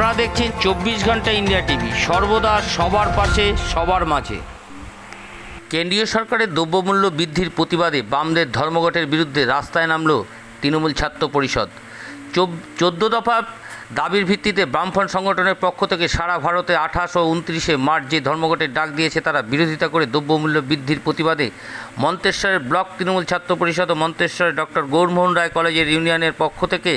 আপনারা দেখছেন চব্বিশ ঘণ্টা ইন্ডিয়া টিভি। সর্বদা সবার পাশে, সবার মাঝে। কেন্দ্রীয় সরকারের দ্রব্যমূল্য বৃদ্ধির প্রতিবাদে বামদের ধর্মঘটের বিরুদ্ধে রাস্তায় নামল তৃণমূল ছাত্র পরিষদ। চোদ্দ দফা দাবির ভিত্তিতে বামফ্রন্ট সংগঠনের পক্ষ থেকে সারা ভারতে আঠাশ ও উনত্রিশে মার্চ যে ধর্মঘটের ডাক দিয়েছে তারা বিরোধিতা করে দ্রব্যমূল্য বৃদ্ধির প্রতিবাদে মন্তেশ্বরের ব্লক তৃণমূল ছাত্র পরিষদ ও মন্তেশ্বরের ডক্টর গৌরমোহন রায় কলেজের ইউনিয়নের পক্ষ থেকে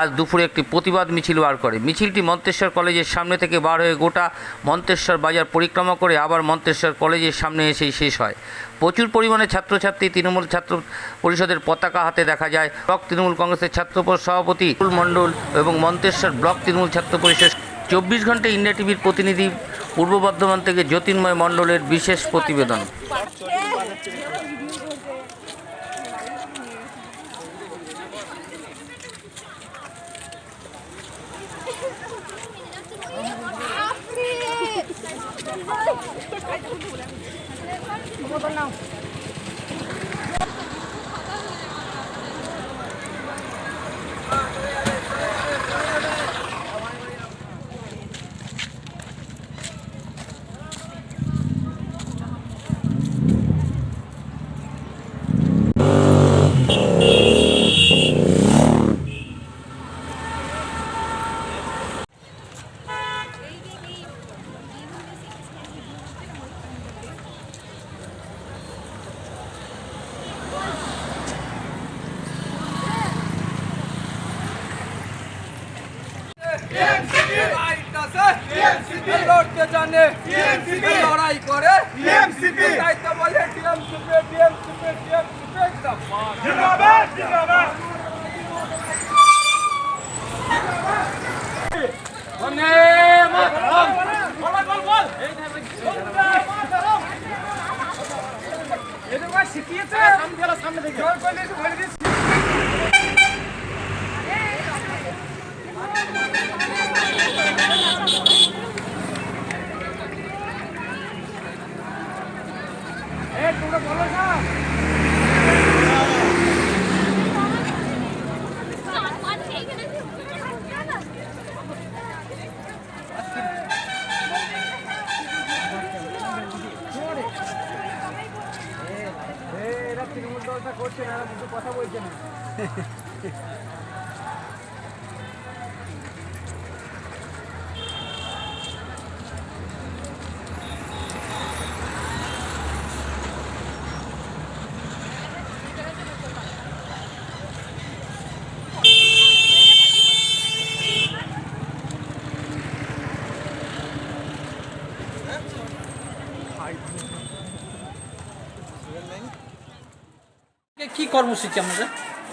আজ দুপুরে একটি প্রতিবাদ মিছিল বার করে। মিছিলটি মন্তেশ্বর কলেজের সামনে থেকে বার হয়ে গোটা মন্তেশ্বর বাজার পরিক্রমা করে আবার মন্তেশ্বর কলেজের সামনে এসেই শেষ হয়। প্রচুর পরিমাণে ছাত্রছাত্রী তৃণমূল ছাত্র পরিষদের পতাকা হাতে দেখা যায়। ব্লক তৃণমূল কংগ্রেসের ছাত্র সভাপতি মণ্ডল এবং মন্তেশ্বর ব্লক তৃণমূল ছাত্র পরিষদ চব্বিশ ঘণ্টা ইন্ডিয়া টিভির প্রতিনিধি পূর্ব বর্ধমান থেকে জ্যোতির্ময় মণ্ডলের বিশেষ প্রতিবেদন। লড়তে জানে লড়াই করে দায়িত্ব বলে টিএমসিপি টিএমসিপি টিএমসিপি বল বল এদের শিখিয়েছে সামনে থেকে তৃণমূল করছে না মুখে কথা বলছে না। কি কর্মসূচি আমাদের।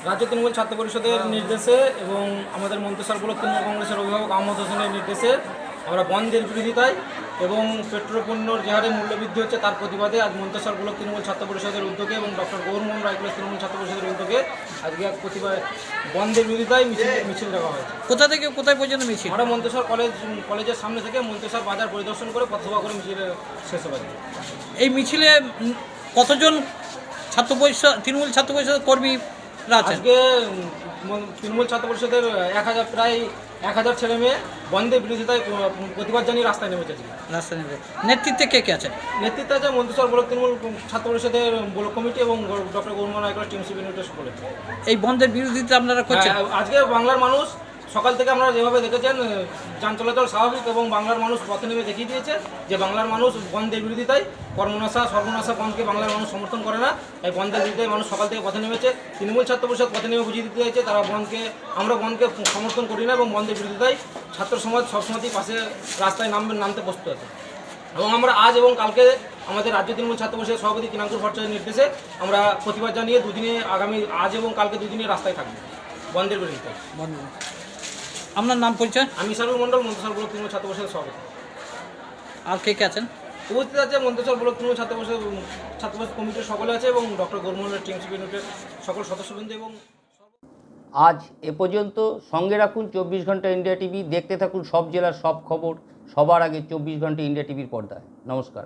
রাজ্য তৃণমূল ছাত্র পরিষদের নির্দেশে এবং আমাদের মন্ত্রিসর ব্লক তৃণমূল কংগ্রেসের অভিভাবক আহমদ হোসেনের নির্দেশে আমরা বন্ধের বিরোধিতায় এবং পেট্রোল পণ্যর যে হারে মূল্যবৃদ্ধি হচ্ছে তার প্রতিবাদে আজ মন্ত্রিসর ব্লক তৃণমূল ছাত্র পরিষদের উদ্যোগে এবং ডক্টর গৌরমোহন রায়কুলের তৃণমূল ছাত্র পরিষদের উদ্যোগে আজকে এক প্রতিবাদ বন্ধের বিরোধিতায় মিছিল মিছিল রাখা হয়েছে। কোথা থেকে কোথায় পর্যন্ত মিছিল? আমরা মন্ত্রিসর কলেজ কলেজের সামনে থেকে মন্ত্রিসর বাজার পরিদর্শন করে পথসভা করে মিছিল শেষ হবে এই মিছিলে কতজন ছাত্র পরিষদ তৃণমূল ছাত্র পরিষদের কর্মীরা আছেন। আজকে তৃণমূল ছাত্র পরিষদের এক হাজার প্রায় এক হাজার ছেলে মেয়ে বন্ধের বিরোধিতায় প্রতিবাদ জানিয়ে রাস্তায় নেমেছে আজকে। রাস্তা নেবে নেতৃত্বে কে কে আছেন? নেতৃত্বে আছে মন্ত্রিসর ব্লক তৃণমূল ছাত্র পরিষদের ব্লক কমিটি এবং ডক্টর গৌরমোহন রায়কর টিএমসিপি নিউটের সকলে এই বন্ধের বিরোধিতা আপনারা করছেন? হ্যাঁ, আজকে বাংলার মানুষ সকাল থেকে আমরা যেভাবে দেখেছেন যান চলাচল স্বাভাবিক এবং বাংলার মানুষ পথে নেমে দেখিয়ে দিয়েছে যে বাংলার মানুষ বন্ধের বিরোধিতায় কর্মনাশা, সর্বনাশা বন্ধকে বাংলার মানুষ সমর্থন করে না। এই বন্ধের বিরুদ্ধে মানুষ সকাল থেকে পথে নেমেছে। তৃণমূল ছাত্র পরিষদ পথে নেমে বুঝিয়ে দিতে চাইছে, তারা বন্ধকে আমরা বন্ধকে সমর্থন করি না এবং বন্ধের বিরোধিতায় ছাত্র সমাজ সবসময়তেই পাশে রাস্তায় নামবে, নামতে প্রস্তুত আছে। এবং আমরা আজ এবং কালকে আমাদের রাজ্য তৃণমূল ছাত্র পরিষদের সভাপতি কিনাঙ্কুর ভট্টাচার্যের নির্দেশে আমরা প্রতিবাদ জানিয়ে দুদিনে আগামী, আজ এবং কালকে দুদিনে রাস্তায় থাকব বন্ধের বিরোধিতায়। বন্ধ আপনার নাম পরিচয়? আমি সারুল মণ্ডল মন্ত্রিসর ব্লক তৃণমূল ছাত্র পরিষদের সভাপতি। আর কে কে আছেন? উপস্থিত আছে মন্ত্রিসর ব্লক তৃণমূল ছাত্র পরিষদ ছাত্র পরিষদ কমিটির সকলে আছে এবং ডক্টর গৌরমোহনের টিএমসিপি ইউনিটের সকল সদস্যবৃন্দ এবং আজ এ পর্যন্ত সঙ্গে রাখুন চব্বিশ ঘণ্টা ইন্ডিয়া টিভি। দেখতে থাকুন সব জেলার সব খবর। সবার আগে চব্বিশ ঘণ্টা ইন্ডিয়া টিভির পর্দায়। নমস্কার।